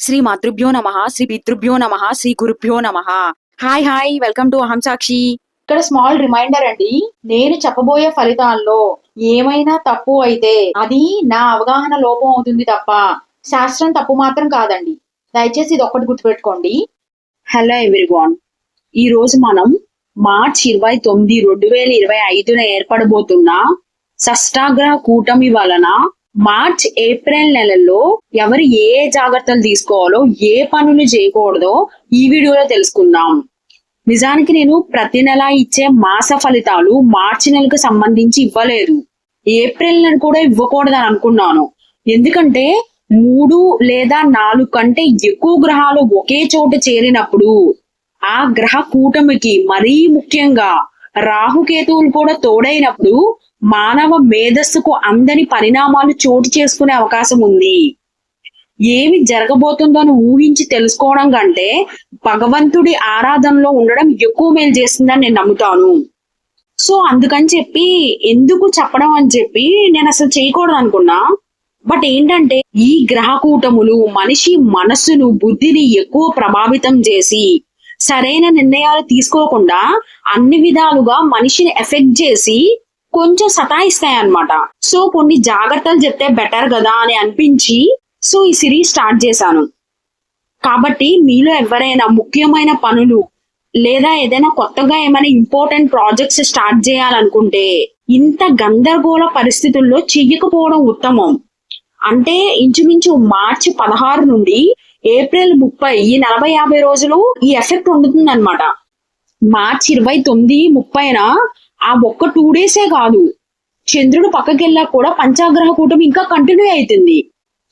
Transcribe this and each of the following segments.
శ్రీ మాతృభ్యో నమ శ్రీ పితృభ్యో నమ శ్రీ గురుభ్యో నమ. హాయ్ హాయ్ వెల్కమ్ టు అహం సాక్షి ఇక్కడ స్మాల్ రిమైండర్ అండి నేను చెప్పబోయే ఫలితాల్లో ఏమైనా తప్పు అయితే అది నా అవగాహన లోపం అవుతుంది తప్ప శాస్త్రం తప్పు మాత్రం కాదండి. దయచేసి ఇది ఒక్కటి గుర్తుపెట్టుకోండి. హలో ఎవ్రీవాన్ ఈ రోజు మనం మార్చ్ ఇరవై తొమ్మిది రెండు వేల ఇరవై ఐదున ఏర్పడబోతున్న షష్టాగ్రహ కూటమి వలన మార్చ్ ఏప్రిల్ నెలల్లో ఎవరు ఏ ఏ జాగ్రత్తలు తీసుకోవాలో ఏ పనులు చేయకూడదో ఈ వీడియోలో తెలుసుకుందాం. నిజానికి నేను ప్రతి నెల ఇచ్చే మాస ఫలితాలు మార్చి నెలకు సంబంధించి ఇవ్వలేదు. ఏప్రిల్ నెల కూడా ఇవ్వకూడదని అనుకున్నాను. ఎందుకంటే మూడు లేదా నాలుగు కంటే ఎక్కువ గ్రహాలు ఒకే చోట చేరినప్పుడు ఆ గ్రహ కూటమికి మరీ ముఖ్యంగా రాహుకేతువులు కూడా తోడైనప్పుడు మానవ మేధస్సుకు అందని పరిణామాలు చోటు చేసుకునే అవకాశం ఉంది. ఏమి జరగబోతుందో అని ఊహించి తెలుసుకోవడం కంటే భగవంతుడి ఆరాధనలో ఉండడం ఎక్కువ మేలు చేస్తుందని నేను నమ్ముతాను. సో అందుకని చెప్పి ఎందుకు చెప్పడం అని చెప్పి నేను అసలు చేయకూడదు అనుకున్నా. బట్ ఏంటంటే ఈ గ్రహ కూటములు మనిషి మనస్సును బుద్ధిని ఎక్కువ ప్రభావితం చేసి సరైన నిర్ణయాలు తీసుకోకుండా అన్ని విధాలుగా మనిషిని ఎఫెక్ట్ చేసి కొంచెం సతాయిస్తాయి అన్నమాట సో కొన్ని జాగ్రత్తలు చెప్తే బెటర్ కదా అని అనిపించి సో ఈ సిరీస్ స్టార్ట్ చేశాను. కాబట్టి మీలో ఎవరైనా ముఖ్యమైన పనులు లేదా ఏదైనా కొత్తగా ఏమైనా ఇంపార్టెంట్ ప్రాజెక్ట్స్ స్టార్ట్ చేయాలనుకుంటే ఇంత గందరగోళ పరిస్థితుల్లో చెయ్యకపోవడం ఉత్తమం. అంటే ఇంచుమించు మార్చి పదహారు నుండి ఏప్రిల్ ముప్పై ఈ నలభై యాభై రోజులు ఈ ఎఫెక్ట్ ఉంటుంది అనమాట మార్చి ఇరవై తొమ్మిది ముప్పైన ఆ ఒక్క టూ డేసే కాదు. చంద్రుడు పక్కకెళ్ళా కూడా పంచాగ్రహ కూటమి ఇంకా కంటిన్యూ అవుతుంది.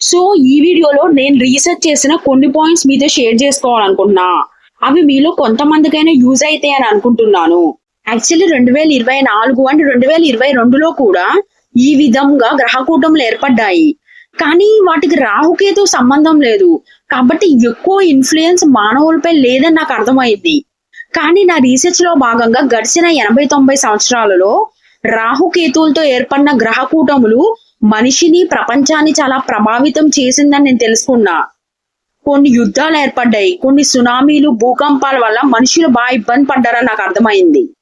సో ఈ వీడియోలో నేను రీసెర్చ్ చేసిన కొన్ని పాయింట్స్ మీతో షేర్ చేసుకోవాలనుకుంటున్నా. అవి మీలో కొంతమందికైనా యూజ్ అయితే అని అనుకుంటున్నాను. యాక్చువల్లీ రెండు వేల ఇరవై నాలుగు అండ్ రెండు వేల ఇరవై రెండులో కూడా ఈ విధంగా గ్రహకూటములు ఏర్పడ్డాయి. కానీ వాటికి రాహుకేతు సంబంధం లేదు. కాబట్టి ఎక్కువ ఇన్ఫ్లుయెన్స్ మానవులపై లేదని నాకు అర్థమైంది. కానీ నా రీసెర్చ్లో భాగంగా గడిచిన ఎనభై తొంభై సంవత్సరాలలో రాహుకేతువులతో ఏర్పడిన గ్రహ కూటములు మనిషిని ప్రపంచాన్ని చాలా ప్రభావితం చేసిందని నేను తెలుసుకున్నా. కొన్ని యుద్ధాలు ఏర్పడ్డాయి కొన్ని సునామీలు భూకంపాల వల్ల మనుషులు బాగా ఇబ్బంది పడ్డారని నాకు అర్థమైంది.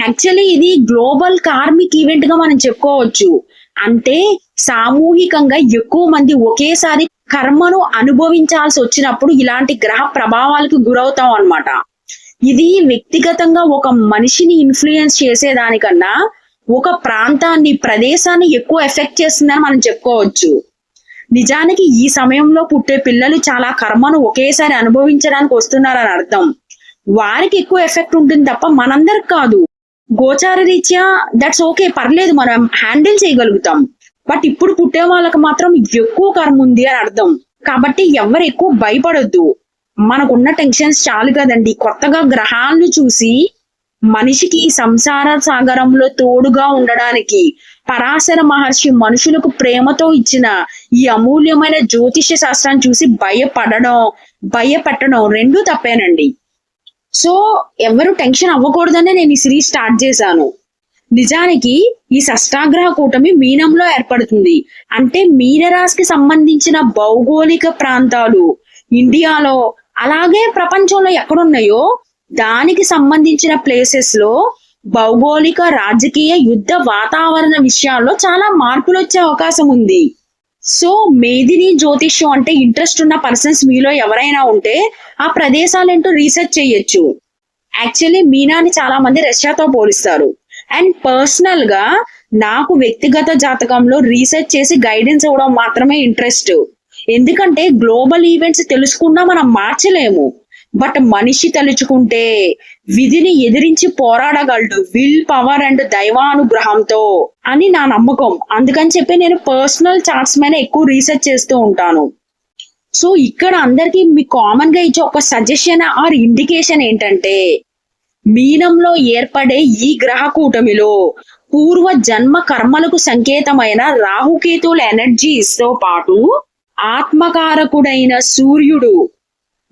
యాక్చువల్లీ ఇది గ్లోబల్ కార్మిక్ ఈవెంట్గా మనం చెప్పుకోవచ్చు. అంటే సామూహికంగా ఎక్కువ మంది ఒకేసారి కర్మను అనుభవించాల్సి వచ్చినప్పుడు ఇలాంటి గ్రహ ప్రభావాలకు గురవుతాం అన్నమాట. ఇది వ్యక్తిగతంగా ఒక మనిషిని ఇన్ఫ్లుయెన్స్ చేసేదానికన్నా ఒక ప్రాంతాన్ని ప్రదేశాన్ని ఎక్కువ ఎఫెక్ట్ చేస్తుందని మనం చెప్పుకోవచ్చు. నిజానికి ఈ సమయంలో పుట్టే పిల్లలు చాలా కర్మను ఒకేసారి అనుభవించడానికి వస్తున్నారని అర్థం. వారికి ఎక్కువ ఎఫెక్ట్ ఉంటుంది తప్ప మనందరికి కాదు. గోచార రీత్యా దట్స్ ఓకే పర్లేదు మనం హ్యాండిల్ చేయగలుగుతాం. బట్ ఇప్పుడు పుట్టే వాళ్ళకి మాత్రం ఎక్కువ కర్మ ఉంది అని అర్థం. కాబట్టి ఎవరు ఎక్కువ భయపడొద్దు. మనకున్న టెన్షన్స్ చాలు కదండి. కొత్తగా గ్రహాలను చూసి మనిషికి ఈ సంసార సాగరంలో తోడుగా ఉండడానికి పరాశర మహర్షి మనుషులకు ప్రేమతో ఇచ్చిన ఈ అమూల్యమైన జ్యోతిష్య శాస్త్రాన్ని చూసి భయపడడం భయపెట్టడం రెండూ తప్పేనండి. సో ఎవరు టెన్షన్ అవ్వకూడదనే నేను ఈ సిరీస్ స్టార్ట్ చేశాను. నిజానికి ఈ షష్టాగ్రహ కూటమి మీనంలో ఏర్పడుతుంది. అంటే మీనరాశికి సంబంధించిన భౌగోళిక ప్రాంతాలు ఇండియాలో అలాగే ప్రపంచంలో ఎక్కడున్నాయో దానికి సంబంధించిన ప్లేసెస్లో భౌగోళిక రాజకీయ యుద్ధ వాతావరణ విషయాల్లో చాలా మార్పులు వచ్చే అవకాశం ఉంది. సో మేదిని జ్యోతిష్యం అంటే ఇంట్రెస్ట్ ఉన్న పర్సన్స్ మీలో ఎవరైనా ఉంటే ఆ ప్రదేశాలు ఏంటో రీసెర్చ్ చేయొచ్చు. యాక్చువల్లీ మీనాని చాలా మంది రష్యాతో పోలిస్తారు. అండ్ పర్సనల్గా నాకు వ్యక్తిగత జాతకంలో రీసెర్చ్ చేసి గైడెన్స్ ఇవ్వడం మాత్రమే ఇంట్రెస్ట్ ఎందుకంటే గ్లోబల్ ఈవెంట్స్ తెలుసుకున్నా మనం మార్చలేము. బట్ మనిషి తలుచుకుంటే విధిని ఎదిరించి పోరాడగలడు. విల్ పవర్ అండ్ దైవానుగ్రహంతో అని నా నమ్మకం. అందుకని చెప్పి నేను పర్సనల్ చార్ట్స్ మీద ఎక్కువ రీసెర్చ్ చేస్తూ ఉంటాను. సో ఇక్కడ అందరికీ మీ కామన్గా ఇచ్చే ఒక సజెషన్ ఆర్ ఇండికేషన్ ఏంటంటే మీనంలో ఏర్పడే ఈ గ్రహ కూటమిలో పూర్వ జన్మ కర్మలకు సంకేతమైన రాహుకేతువుల ఎనర్జీస్తో పాటు ఆత్మకారకుడైన సూర్యుడు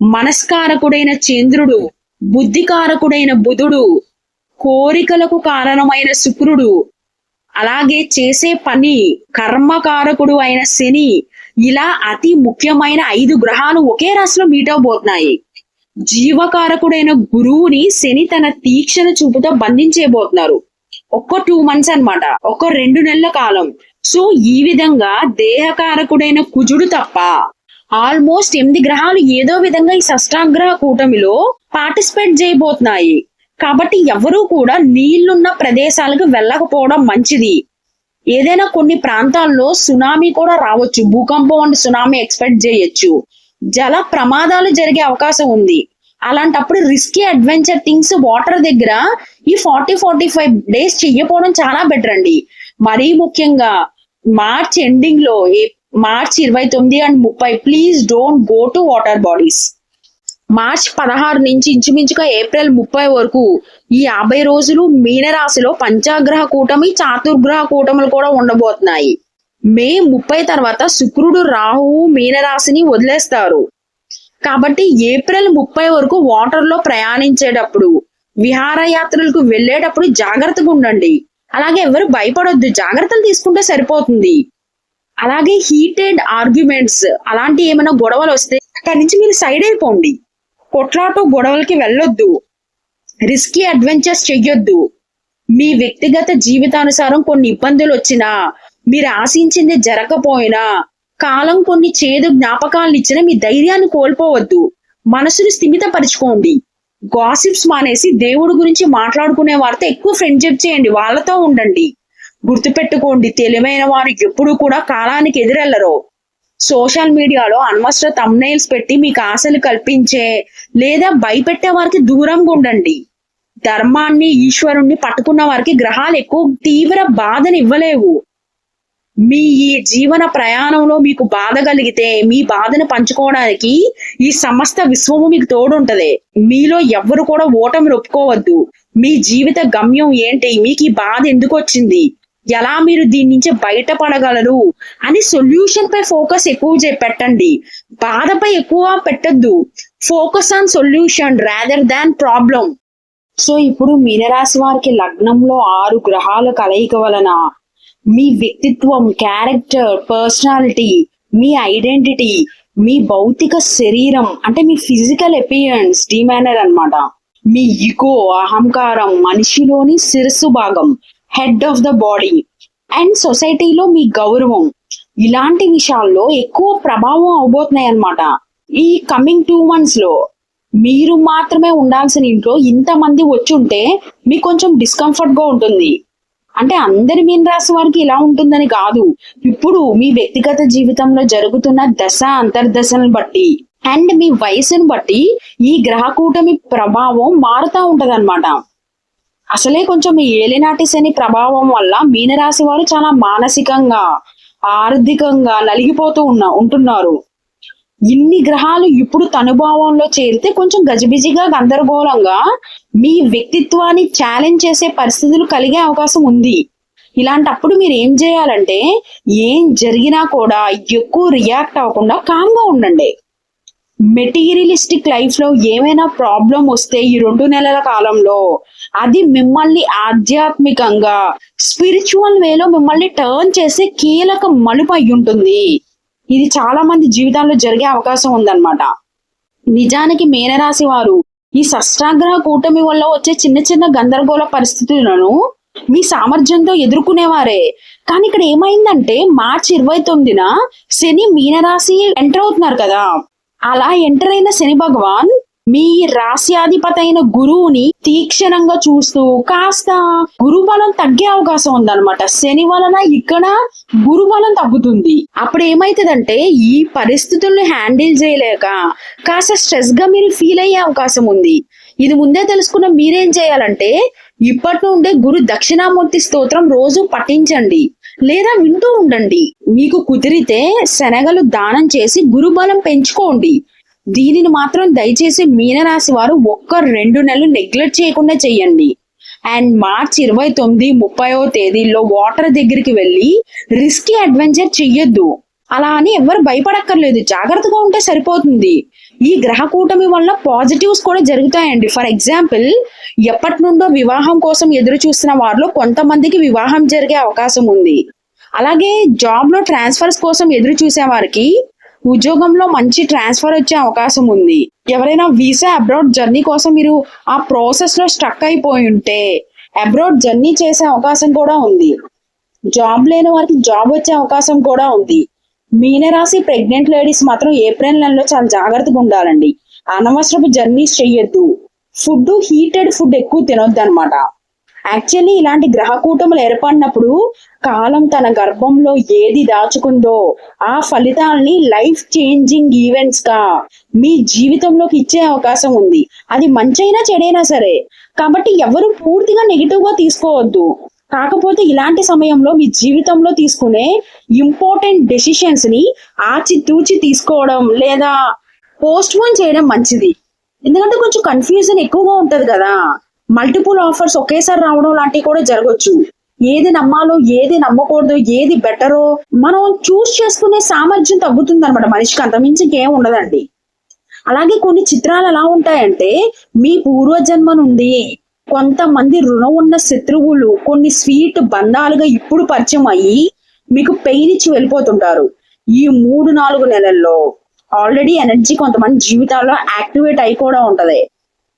మనస్కారకుడైన చంద్రుడు బుద్ధికారకుడైన బుధుడు కోరికలకు కారణమైన శుక్రుడు అలాగే చేసే పని కర్మకారకుడు అయిన శని. ఇలా అతి ముఖ్యమైన ఐదు గ్రహాలు ఒకే రాశిలో మీట్ అవబోతున్నాయి. జీవకారకుడైన గురువుని శని తన తీక్షణ చూపుతో బంధించేయబోతున్నారు. ఒక్క టూ మంత్స్ అన్నమాట. ఒక్క రెండు నెలల కాలం. సో ఈ విధంగా దేహకారకుడైన కుజుడు తప్ప ఆల్మోస్ట్ ఎనిమిది గ్రహాలు ఏదో విధంగా ఈ షష్టాగ్రహ కూటమిలో పార్టిసిపేట్ చేయబోతున్నాయి. కాబట్టి ఎవరూ కూడా నీళ్ళున్న ప్రదేశాలకు వెళ్ళకపోవడం మంచిది. ఏదైనా కొన్ని ప్రాంతాల్లో సునామీ కూడా రావచ్చు. భూకంపం అండ్ సునామీ ఎక్స్పెక్ట్ చేయొచ్చు. జల ప్రమాదాలు జరిగే అవకాశం ఉంది. అలాంటప్పుడు రిస్కీ అడ్వెంచర్ థింగ్స్ వాటర్ దగ్గర ఈ ఫార్టీ ఫార్టీ ఫైవ్ డేస్ చెయ్యపోవడం చాలా బెటర్ అండి. మరీ ముఖ్యంగా మార్చ్ ఎండింగ్లో ఏ- మార్చ్ ఇరవై తొమ్మిది అండ్ ముప్పై please don't go to water bodies March పదహారు నుంచి ఇంచుమించుగా ఏప్రిల్ ముప్పై వరకు ఈ యాభై రోజులు మీనరాశిలో పంచాగ్రహ కూటమి చాతుర్గ్రహ కూటములు కూడా ఉండబోతున్నాయి. మే ముప్పై తర్వాత శుక్రుడు రాహువు మీనరాశిని వదిలేస్తారు. కాబట్టి ఏప్రిల్ ముప్పై వరకు వాటర్లో ప్రయాణించేటప్పుడు విహారయాత్రలకు వెళ్ళేటప్పుడు జాగ్రత్తగా ఉండండి. అలాగే ఎవరు భయపడొద్దు జాగ్రత్తలు తీసుకుంటే సరిపోతుంది. అలాగే హీటెడ్ ఆర్గ్యుమెంట్స్ అలాంటి ఏమైనా గొడవలు వస్తే అక్కడి నుంచి మీరు సైడ్ అయిపోండి. కొట్లాట గొడవలకి వెళ్ళొద్దు. రిస్కీ అడ్వెంచర్స్ చెయ్యొద్దు. మీ వ్యక్తిగత జీవితానుసారం కొన్ని ఇబ్బందులు వచ్చినా మీరు ఆశించింది జరగకపోయినా కాలం కొన్ని చేదు జ్ఞాపకాలను ఇచ్చినా మీ ధైర్యాన్ని కోల్పోవద్దు. మనసును స్థిమితపరచుకోండి. గాసిప్స్ మానేసి దేవుడి గురించి మాట్లాడుకునే వారితో ఎక్కువ ఫ్రెండ్షిప్ చేయండి. వాళ్ళతో ఉండండి. గుర్తుపెట్టుకోండి. తెలివైన వారు ఎప్పుడు కూడా కాలానికి ఎదురెళ్ళరు. సోషల్ మీడియాలో అనవసర తమ్నైల్స్ పెట్టి మీకు ఆశలు కల్పించే లేదా భయపెట్టే వారికి దూరంగా ఉండండి. ధర్మాన్ని ఈశ్వరుణ్ణి పట్టుకున్న వారికి గ్రహాలు ఎక్కువ తీవ్ర బాధని ఇవ్వలేవు. మీ ఈ జీవన ప్రయాణంలో మీకు బాధ కలిగితే మీ బాధను పంచుకోవడానికి ఈ సమస్త విశ్వము మీకు తోడుంటది. మీలో ఎవ్వరు కూడా ఓటమి ఒప్పుకోవద్దు. మీ జీవిత గమ్యం ఏంటి? మీకు ఈ బాధ ఎందుకు వచ్చింది? ఎలా మీరు దీని నుంచి బయటపడగలరు? అని సొల్యూషన్ పై ఫోకస్ ఎక్కువ పెట్టండి. బాధపై ఎక్కువ పెట్టద్దు. Focus on solution rather than problem so ఇప్పుడు మీనరాశి వారికి లగ్నంలో ఆరు గ్రహాల కలయిక వలన మీ వ్యక్తిత్వం క్యారెక్టర్ పర్సనాలిటీ మీ ఐడెంటిటీ మీ భౌతిక శరీరం అంటే మీ ఫిజికల్ ఎపియన్స్ డిమానర్ అన్నమాట. మీ ఇగో అహంకారం మనిషిలోని శిరస్సు భాగం head of the body and సొసైటీలో మీ గౌరవం. ఇలాంటి విషయాల్లో ఎక్కువ ప్రభావం అవబోతున్నాయి అన్నమాట. ఈ కమింగ్ టూ మంత్స్లో మీరు మాత్రమే ఉండాల్సిన ఇంట్లో ఇంతమంది వచ్చి ఉంటే మీకు కొంచెం డిస్కంఫర్ట్గా ఉంటుంది. అంటే అందరి మీన రాశి వారికి ఇలా ఉంటుందని కాదు. ఇప్పుడు మీ వ్యక్తిగత జీవితంలో జరుగుతున్న దశ అంతర్దశలను బట్టి అండ్ మీ వయసును బట్టి ఈ గ్రహ కూటమి ప్రభావం మారుతా ఉంటదన్నమాట. అసలే కొంచెం ఏలినాటి శని ప్రభావం వల్ల మీనరాశి వారు చాలా మానసికంగా ఆర్థికంగా నలిగిపోతూ ఉన్న ఉంటున్నారు. ఇన్ని గ్రహాలు ఇప్పుడు తనుభావంలో చేరితే కొంచెం గజిబిజిగా గందరగోళంగా మీ వ్యక్తిత్వాన్ని ఛాలెంజ్ చేసే పరిస్థితులు కలిగే అవకాశం ఉంది. ఇలాంటప్పుడు మీరు ఏం చేయాలంటే ఏం జరిగినా కూడా ఎక్కువ రియాక్ట్ అవ్వకుండా కామ్గా ఉండండి. మెటీరియలిస్టిక్ లైఫ్లో ఏమైనా ప్రాబ్లం వస్తే ఈ రెండు నెలల కాలంలో అది మిమ్మల్ని ఆధ్యాత్మికంగా స్పిరిచువల్ వేలో మిమ్మల్ని టర్న్ చేసే కీలక మలుపు అయి ఉంటుంది. ఇది చాలా మంది జీవితాల్లో జరిగే అవకాశం ఉందన్నమాట. నిజానికి మీనరాశి వారు ఈ షష్టాగ్రహ కూటమి వల్ల వచ్చే చిన్న చిన్న గందరగోళ పరిస్థితులను మీ సామర్థ్యంతో ఎదుర్కొనేవారే. కానీ ఇక్కడ ఏమైందంటే మార్చి ఇరవై తొమ్మిదిన శని మీనరాశి ఎంటర్ అవుతున్నారు కదా. అలా ఎంటర్ అయిన శని భగవాన్ మీ రాశ్యాధిపతి గురువుని తీక్షణంగా చూస్తూ కాస్త గురు బలం తగ్గే అవకాశం ఉందన్నమాట. శని వలన ఇక్కడ గురు బలం తగ్గుతుంది. అప్పుడు ఏమైతుందంటే ఈ పరిస్థితుల్ని హ్యాండిల్ చేయలేక కాస్త స్ట్రెస్గా మీరు ఫీల్ అయ్యే అవకాశం ఉంది. ఇది ముందే తెలుసుకున్న మీరేం చేయాలంటే ఇప్పటి నుండే గురు దక్షిణామూర్తి స్తోత్రం రోజు పఠించండి. లేదా వింటూ ఉండండి. మీకు కుదిరితే శనగలు దానం చేసి గురుబలం పెంచుకోండి. దీనిని మాత్రం దయచేసి మీనరాశి వారు ఒక్క రెండు నెలలు నెగ్లెక్ట్ చేయకుండా చేయండి. అండ్ మార్చ్ ఇరవై తొమ్మిది ముప్పైవ తేదీల్లో వాటర్ దగ్గరికి వెళ్ళి రిస్కీ అడ్వెంచర్ చెయ్యొద్దు. అలా అని ఎవరు భయపడక్కర్లేదు. జాగ్రత్తగా ఉంటే సరిపోతుంది. ఈ గ్రహ కూటమి వల్ల పాజిటివ్స్ కూడా జరుగుతాయండి. ఫర్ ఎగ్జాంపుల్ ఎప్పటి నుండో వివాహం కోసం ఎదురు చూస్తున్న వారిలో కొంతమందికి వివాహం జరిగే అవకాశం ఉంది. అలాగే జాబ్లో ట్రాన్స్ఫర్స్ కోసం ఎదురు చూసే వారికి ఉద్యోగంలో మంచి ట్రాన్స్ఫర్ వచ్చే అవకాశం ఉంది. ఎవరైనా వీసా అబ్రాడ్ జర్నీ కోసం మీరు ఆ ప్రాసెస్లో స్ట్రక్ అయిపోయి ఉంటే అబ్రాడ్ జర్నీ చేసే అవకాశం కూడా ఉంది. జాబ్ లేని వారికి జాబ్ వచ్చే అవకాశం కూడా ఉంది. మీనరాశి ప్రెగ్నెంట్ లేడీస్ మాత్రం ఏప్రిల్ నెలలో చాలా జాగ్రత్తగా ఉండాలండి. అనవసరపు జర్నీస్ చెయ్యొద్దు. ఫుడ్ హీటెడ్ ఫుడ్ ఎక్కువ తినొద్దు అనమాట యాక్చువల్లీ ఇలాంటి గ్రహ కూటములు ఏర్పడినప్పుడు కాలం తన గర్భంలో ఏది దాచుకుందో ఆ ఫలితాల్ని లైఫ్ చేంజింగ్ ఈవెంట్స్గా మీ జీవితంలోకి ఇచ్చే అవకాశం ఉంది. అది మంచైనా చెడైనా సరే. కాబట్టి ఎవరు పూర్తిగా నెగిటివ్గా తీసుకోవద్దు. కాకపోతే ఇలాంటి సమయంలో మీ జీవితంలో తీసుకునే ఇంపార్టెంట్ డెసిషన్స్ని ఆచితూచి తీసుకోవడం లేదా పోస్ట్ పోన్ చేయడం మంచిది. ఎందుకంటే కొంచెం కన్ఫ్యూజన్ ఎక్కువగా ఉంటది కదా. మల్టిపుల్ ఆఫర్స్ ఒకేసారి రావడం లాంటివి కూడా జరగచ్చు. ఏది నమ్మాలో ఏది నమ్మకూడదు ఏది బెటరో మనం చూస్ చేసుకునే సామర్థ్యం తగ్గుతుంది అనమాట మనిషికి అంతమించి ఇంకేం ఉండదండి. అలాగే కొన్ని చిత్రాలు ఎలా ఉంటాయంటే మీ పూర్వజన్మ నుండి కొంతమంది రుణం ఉన్న శత్రువులు కొన్ని స్వీట్ బంధాలుగా ఇప్పుడు పరిచయం అయ్యి మీకు పెయిన్ ఇచ్చి వెళ్ళిపోతుంటారు. ఈ మూడు నాలుగు నెలల్లో ఆల్రెడీ ఎనర్జీ కొంతమంది జీవితాల్లో యాక్టివేట్ అయి కూడా ఉంటది.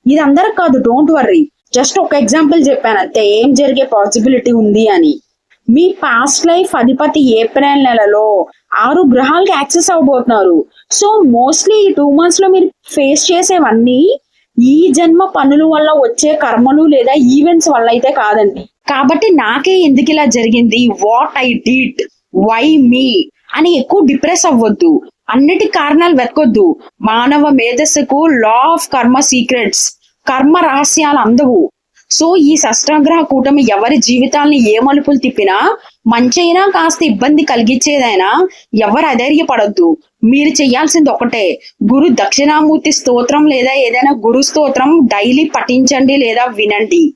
ఇది అందరికి కాదు డోంట్ వర్రీ. జస్ట్ ఒక ఎగ్జాంపుల్ చెప్పాను అంతే. ఏం జరిగే పాసిబిలిటీ ఉంది అని. మీ పాస్ట్ లైఫ్ అధిపతి ఏప్రిల్ నెలలో ఆరు గ్రహాలకి యాక్సెస్ అవబోతున్నారు సో మోస్ట్లీ ఈ టూ మంత్స్లో మీరు ఫేస్ చేసేవన్నీ ఈ జన్మ పనుల వల్ల వచ్చే కర్మలు లేదా ఈవెంట్స్ వల్ల అయితే కాదండి. కాబట్టి నాకే ఎందుకు ఇలా జరిగింది? What I did why me అని ఎక్కువ డిప్రెస్ అవ్వద్దు. అన్నిటి కారణాలు వెతకొద్దు. మానవ మేధస్సుకు లా ఆఫ్ కర్మ సీక్రెట్స్ కర్మ రహస్యాలు అందవు. సో ఈ షష్టాగ్రహ కూటమి ఎవరి జీవితాల్ని ఏ మలుపులు తిప్పినా మంచైనా కాస్త ఇబ్బంది కలిగించేదైనా ఎవరు అధైర్యపడొద్దు. మీరు చేయాల్సింది ఒకటే. గురు దక్షిణామూర్తి స్తోత్రం లేదా ఏదైనా గురు స్తోత్రం డైలీ పఠించండి లేదా వినండి.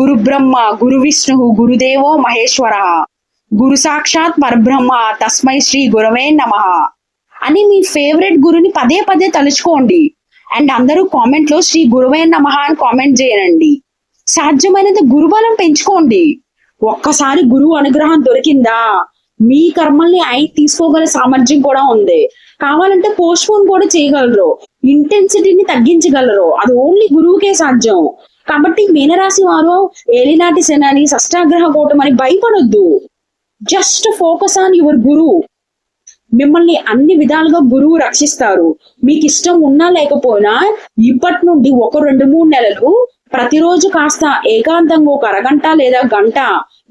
గురు బ్రహ్మ గురు విష్ణు గురుదేవో మహేశ్వర. గురు సాక్షాత్ పరబ్రహ్మ తస్మై శ్రీ గురవే నమః. అని మీ ఫేవరెట్ గురుని పదే పదే తలుచుకోండి. అండ్ అందరూ కామెంట్లో శ్రీ గురువే నమహ అని కామెంట్ చేయండి సాధ్యమైనంత గురుబలం పెంచుకోండి. ఒక్కసారి గురువు అనుగ్రహం దొరికిందా? మీ కర్మల్ని ఆయన తీసుకోగల సామర్థ్యం కూడా ఉంది. కావాలంటే పోస్ట్ పోన్ కూడా చేయగలరు. ఇంటెన్సిటీని తగ్గించగలరు. అది ఓన్లీ గురువుకే సాధ్యం. కాబట్టి మీనరాశి వారు ఏలినాటి శనని షష్టాగ్రహ కూటమని భయపడొద్దు. జస్ట్ ఫోకస్ ఆన్ యువర్ గురువు మిమ్మల్ని అన్ని విధాలుగా గురువు రక్షిస్తారు. మీకు ఇష్టం ఉన్నా లేకపోయినా ఇప్పటి నుండి ఒక రెండు మూడు నెలలు ప్రతిరోజు కాస్త ఏకాంతంగా ఒక అరగంట లేదా గంట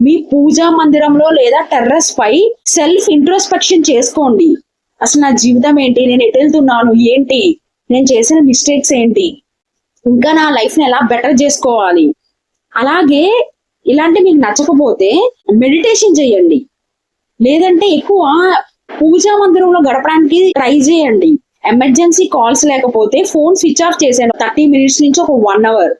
మీ పూజా మందిరంలో లేదా టెర్రస్ పై సెల్ఫ్ ఇంట్రోస్పెక్షన్ చేసుకోండి. అసలు నా జీవితం ఏంటి? నేను ఎటు వెళ్తున్నాను? ఏంటి? నేను చేసిన మిస్టేక్స్ ఏంటి? ఇంకా నా లైఫ్ని ఎలా బెటర్ చేసుకోవాలి? అలాగే ఇలాంటి మీకు నచ్చకపోతే మెడిటేషన్ చేయండి. లేదంటే ఎక్కువ పూజా మందిరంలో గడపడానికి ట్రై చేయండి. ఎమర్జెన్సీ కాల్స్ లేకపోతే ఫోన్ స్విచ్ ఆఫ్ చేశాను థర్టీ మినిట్స్ నుంచి ఒక వన్ అవర్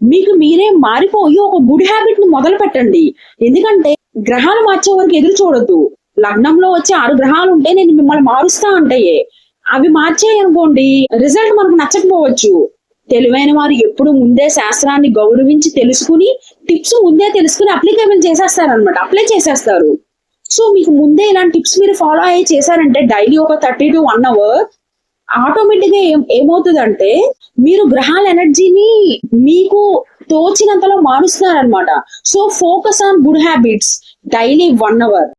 మీకు మీరే మారిపోయి ఒక గుడ్ హ్యాబిట్ని మొదలు పెట్టండి. ఎందుకంటే గ్రహాలు మార్చే వరకు ఎదురు చూడొద్దు. లగ్నంలో వచ్చే ఆరు గ్రహాలు ఉంటే నేను మిమ్మల్ని మారుస్తా అంటాయే. అవి మార్చాయి అనుకోండి. రిజల్ట్ మనకు నచ్చకపోవచ్చు. తెలివైన వారు ఎప్పుడు ముందే శాస్త్రాన్ని గౌరవించి తెలుసుకుని టిప్స్ ముందే తెలుసుకుని అప్లికేబుల్ చేసేస్తారు అప్లై చేసేస్తారు. సో మీకు ముందే ఇలాంటి టిప్స్ మీరు ఫాలో అయ్యి చేశారంటే డైలీ ఒక థర్టీ టు వన్ అవర్ ఆటోమేటిక్గా ఏం ఏమవుతుందంటే మీరు గ్రహాల ఎనర్జీని మీకు తోచినంతలో మారుస్తున్నారనమాట so focus on good habits daily one hour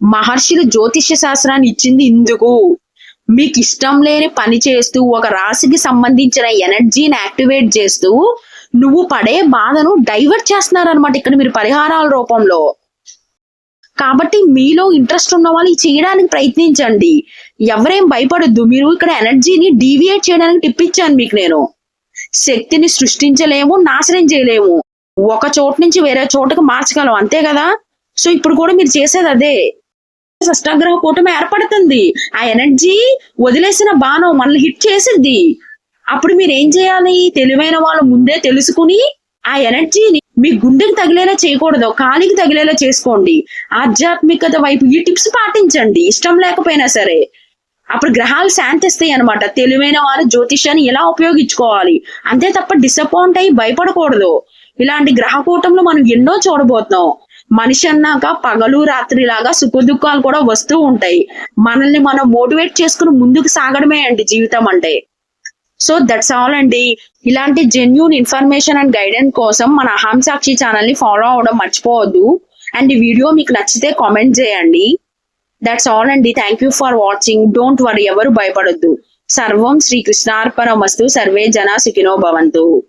మహర్షులు జ్యోతిష్య శాస్త్రాన్ని ఇచ్చింది ఇందుకు. మీకు ఇష్టం లేని పని చేస్తూ ఒక రాశికి సంబంధించిన ఎనర్జీని యాక్టివేట్ చేస్తూ నువ్వు పడే బాధను డైవర్ట్ చేస్తున్నారనమాట ఇక్కడ మీరు పరిహారాల రూపంలో. కాబట్టి మీలో ఇంట్రెస్ట్ ఉన్న వాళ్ళు చేయడానికి ప్రయత్నించండి. ఎవరేం భయపడొద్దు. మీరు ఇక్కడ ఎనర్జీని డీవియేట్ చేయడానికి టిప్పించాను మీకు నేను. శక్తిని సృష్టించలేము నాశనం చేయలేము. ఒక చోటు నుంచి వేరే చోటుకు మార్చగలం అంతే కదా? సో ఇప్పుడు కూడా మీరు చేసేది అదే. షష్టాగ్రహ కూటమి ఏర్పడుతుంది. ఆ ఎనర్జీ వదిలేసిన బాణం మనల్ని హిట్ చేసిద్ది. అప్పుడు మీరు ఏం చేయాలి? తెలివైన వాళ్ళు ముందే తెలుసుకుని ఆ ఎనర్జీని మీ గుండెకి తగిలేలా చేయకూడదు కాలికి తగిలేలా చేసుకోండి. ఆధ్యాత్మికత వైపు ఈ టిప్స్ పాటించండి ఇష్టం లేకపోయినా సరే. అప్పుడు గ్రహాలు శాంతిస్తాయి అనమాట తెలివైన వారు జ్యోతిష్యాన్ని ఎలా ఉపయోగించుకోవాలి? అంతే తప్ప డిసప్పాయింట్ అయ్యి భయపడకూడదు. ఇలాంటి గ్రహ కూటంలో మనం ఎన్నో చూడబోతున్నాం. మనిషి అన్నాక పగలు రాత్రి లాగా సుఖ దుఃఖాలు కూడా వస్తూ ఉంటాయి. మనల్ని మనం మోటివేట్ చేసుకుని ముందుకు సాగడమే అండి జీవితం అంటే. సో దట్స్ ఆల్ అండి. ఇలాంటి జెన్యున్ ఇన్ఫర్మేషన్ అండ్ గైడెన్స్ కోసం మన అహం సాక్షి ఛానల్ని ఫాలో అవడం మర్చిపోవద్దు. అండ్ ఈ వీడియో మీకు నచ్చితే కామెంట్ చేయండి. దట్స్ ఆల్ అండి. Thank you for watching don't worry ఎవరు భయపడొద్దు. సర్వం శ్రీకృష్ణార్పణమస్తు సర్వే జన సుఖినో భవంతు.